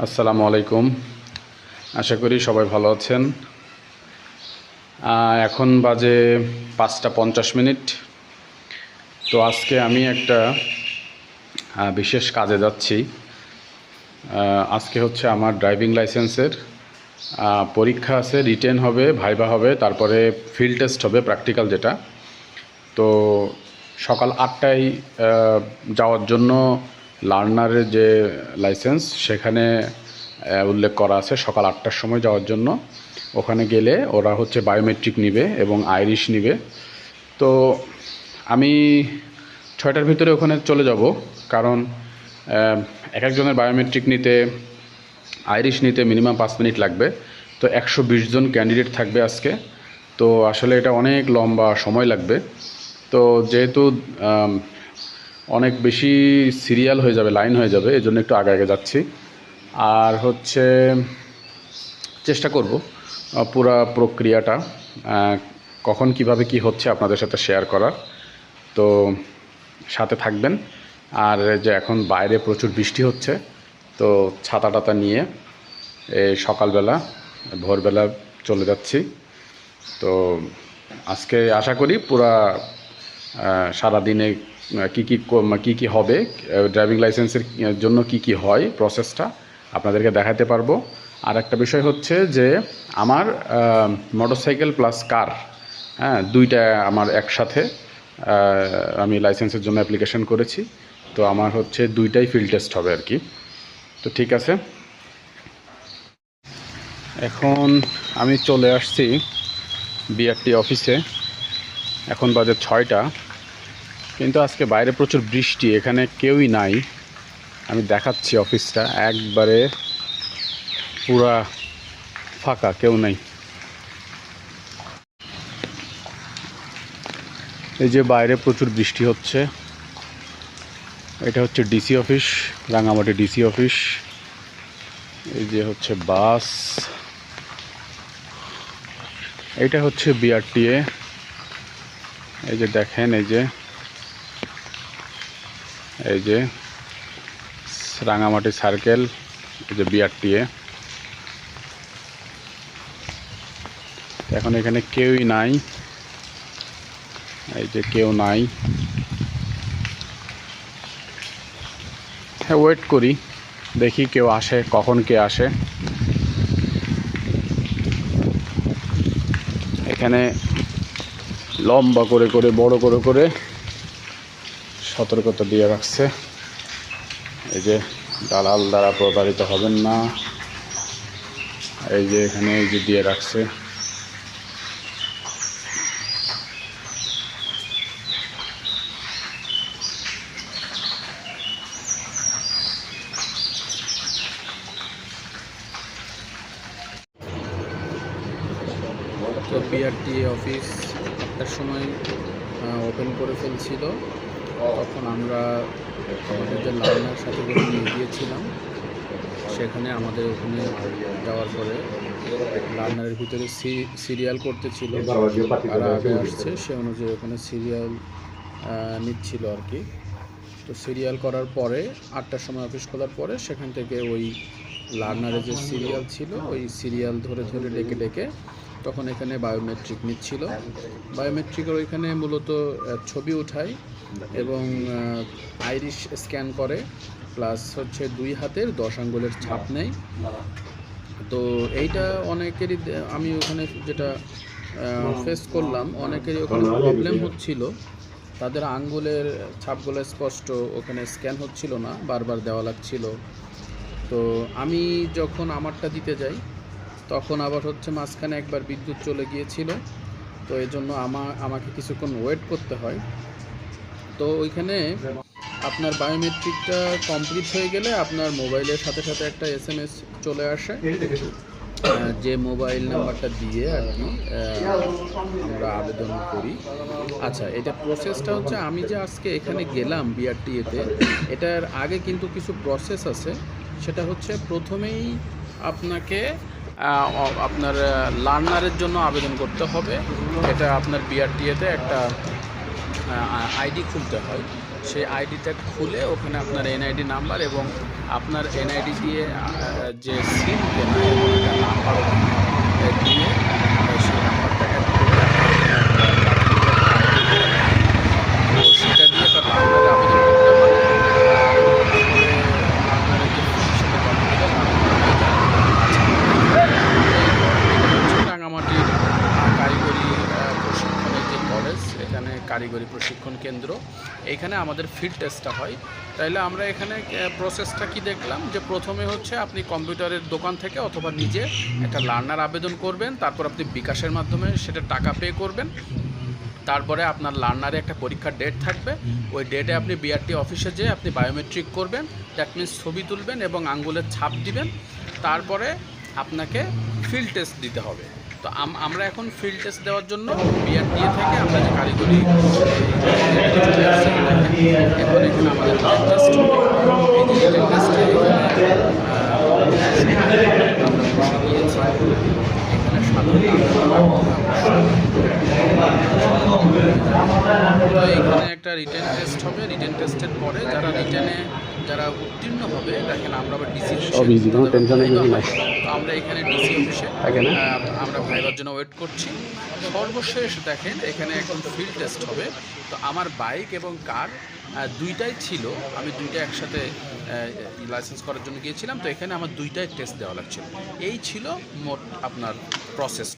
আসসালামু আলাইকুম। আশা করি সবাই ভালো আছেন। এখন বাজে পাঁচটা পঞ্চাশ মিনিট। তো আজকে আমি একটা বিশেষ কাজে যাচ্ছি। আজকে হচ্ছে আমার ড্রাইভিং লাইসেন্সের পরীক্ষা আছে, রিটেন হবে, ভাইবা হবে, তারপরে ফিল্ড টেস্ট হবে প্র্যাকটিক্যাল যেটা। তো সকাল আটটায় যাওয়ার জন্য লার্নারের যে লাইসেন্স, সেখানে উল্লেখ করা আছে সকাল আটটার সময় যাওয়ার জন্য। ওখানে গেলে ওরা হচ্ছে বায়োমেট্রিক নিবে এবং আইরিশ নিবে। তো আমি ছয়টার ভিতরে ওখানে চলে যাব, কারণ এক একজনের বায়োমেট্রিক নিতে আইরিশ নিতে মিনিমাম পাঁচ মিনিট লাগবে। তো একশো বিশ জন ক্যান্ডিডেট থাকবে আজকে। তো আসলে এটা অনেক লম্বা সময় লাগবে। তো যেহেতু অনেক বেশি সিরিয়াল হয়ে যাবে, লাইন হয়ে যাবে এই জন্য একটু আগে আগে যাচ্ছি। আর হচ্ছে, চেষ্টা করব পুরা প্রক্রিয়াটা কখন কীভাবে কি হচ্ছে আপনাদের সাথে শেয়ার করার। তো সাথে থাকবেন। আর যে এখন বাইরে প্রচুর বৃষ্টি হচ্ছে, তো ছাতা টাতা নিয়ে সকালবেলা, ভোরবেলা চলে যাচ্ছি। তো আজকে আশা করি পুরা সারাদিনে কী কী কো- কী হবে? ড্রাইভিং লাইসেন্সের জন্য কি কি হয় প্রসেসটা আপনাদেরকে দেখাতে পারব। আর একটা বিষয় হচ্ছে যে আমার মোটরসাইকেল প্লাস কার হ্যাঁ দুইটা আমার একসাথে আমি লাইসেন্সের জন্য অ্যাপ্লিকেশন করেছি। তো আমার হচ্ছে দুইটাই ফিল্ড টেস্ট হবে আর কি। তো ঠিক আছে। এখন আমি চলে আসছি বিআরটি অফিসে এখন বাজে ছয়টা। কিন্তু আজকে বাইরে প্রচুর বৃষ্টি, এখানে কেউই নাই। আমি দেখাচ্ছি অফিসটা, একবারে পুরা ফাঁকা, কেউ নাই। এই যে বাইরে প্রচুর বৃষ্টি হচ্ছে, এটা হচ্ছে DC office Rangamati DC office. এই যে হচ্ছে বাস। এটা হচ্ছে বিআরটিএ। এই যে দেখেন, এই যে এই যে রাঙামাটি সার্কেল, এই যে বিআরটিএ। এখন এখানে কেউই নাই। এই যে কেউ নাই। হ্যাঁ ওয়েট করি, দেখি কেউ আসে, কখন কে আসে। এখানে লম্বা করে করে, বড় করে করে সতর্কতা দিয়ে রাখছে। এই যে দালাল দ্বারা প্রতারিত হবেন না। এই যে এখানে এই যে দিয়ে রাখছে। তো বিআরটি অফিস একটার সময় ওপেন করে ফেলছিল। তখন আমরা আমাদের যে লার্নার সাথে করে নিয়ে গিয়েছিলাম সেখানে আমাদের ওখানে যাওয়ার পরে লার্নারের ভিতরে সিরিয়াল করতে ছিল তারা আগে আসছে, সে অনুযায়ী ওখানে সিরিয়াল নিচ্ছিল আর কি। তো সিরিয়াল করার পরে, আটটার সময় অফিস খোলার পরে সেখান থেকে ওই লার্নারের যে সিরিয়াল ছিল, ওই সিরিয়াল ধরে ধরে ডেকে ডেকে তখন এখানে বায়োমেট্রিক নিচ্ছিল। বায়োমেট্রিকের ওইখানে মূলত ছবি উঠায় এবং আইরিশ স্ক্যান করে প্লাস হচ্ছে দুই হাতের দশ আঙ্গুলের ছাপ নেয়। তো এইটা অনেকেরই, আমি ওখানে যেটা ফেস করলাম, অনেকেরই ওখানে প্রবলেম হচ্ছিল। তাদের আঙ্গুলের ছাপগুলো স্পষ্ট ওখানে স্ক্যান হচ্ছিল না, বারবার দেওয়া লাগছিল। তো আমি যখন আমারটা দিতে যাই তখন আবার হচ্ছে মাঝখানে একবার বিদ্যুৎ চলে গিয়েছিল। তো এই জন্য আমা, আমাকে কিছুক্ষণ ওয়েট করতে হয়। তো ওইখানে আপনার বায়োমেট্রিকটা কমপ্লিট হয়ে গেলে আপনার মোবাইলের সাথে সাথে একটা এস এম এস চলে আসে। যে মোবাইল নাম্বারটা দিয়ে আর কি আমরা আবেদন করি। আচ্ছা এটা প্রসেসটা হচ্ছে আমি যে আজকে এখানে গেলাম বিআরটিএতে এটার আগে কিন্তু কিছু প্রসেস আছে। সেটা হচ্ছে প্রথমেই আপনাকে আপনার লার্নারের জন্য আবেদন করতে হবে। এটা আপনার বিআরটিএতে একটা আইডি খুলতে হয়। সেই আইডিটা খুলে ওখানে আপনার এনআইডি নাম্বার এবং আপনার এনআইডি দিয়ে যে সিম কেনা নাম্বার দিয়ে আহ, সেই নাম্বারটা অ্যাড করে তো সেটা দিয়ে তার লার্নারে আবেদন করতে পারে তারপরে লার্নারের যে fee সেটা জমা দিলে লার্নার রাঙামাটির কারিগরি আহ, প্রশিক্ষণের যে কলেজ এখানে কারিগরি প্রশিক্ষণ কেন্দ্র। এখানে আমাদের ফিল্ড টেস্টটা হয়। তাইলে আমরা এখানে প্রসেসটা কি দেখলাম? যে প্রথমে হচ্ছে আপনি কম্পিউটারের দোকান থেকে অথবা নিজে একটা লার্নার আবেদন করবেন, তারপর আপনি বিকাশের মাধ্যমে সেটা টাকা পে করবেন। তারপরে আপনার লার্নারে একটা পরীক্ষার ডেট থাকবে। ওই ডেটে আপনি বিআরটি অফিসে যেয়ে আপনি বায়োমেট্রিক করবেন। দ্যাট মিনস ছবি তুলবেন এবং আঙ্গুলের ছাপ দিবেন। তারপরে আপনাকে ফিল্ড টেস্ট দিতে হবে। তো আম- আমরা এখন ফিল্ড টেস্ট দেওয়ার জন্য বিআরটি থেকে আমরা যে কারিগরি এখানে আমাদের টেস্ট এখানে একটা রিটেন টেস্ট হবে। রিটেন টেস্টের পরে যারা রিটেনে যারা উত্তীর্ণ হবে দেখেন আমরা আবার ডিসি আমরা এখানে ডিসি অফিসে আমরা ভাইবার জন্য ওয়েট করছি। সর্বশেষ দেখেন এখানে এখন ফিল্ড টেস্ট হবে। তো আমার বাইক এবং কার দুইটাই ছিল। আমি দুইটা একসাথে লাইসেন্স করার জন্য গিয়েছিলাম। তো এখানে আমার দুইটাই টেস্ট দেওয়া লাগছিল। এই ছিল মোট আপনার প্রসেস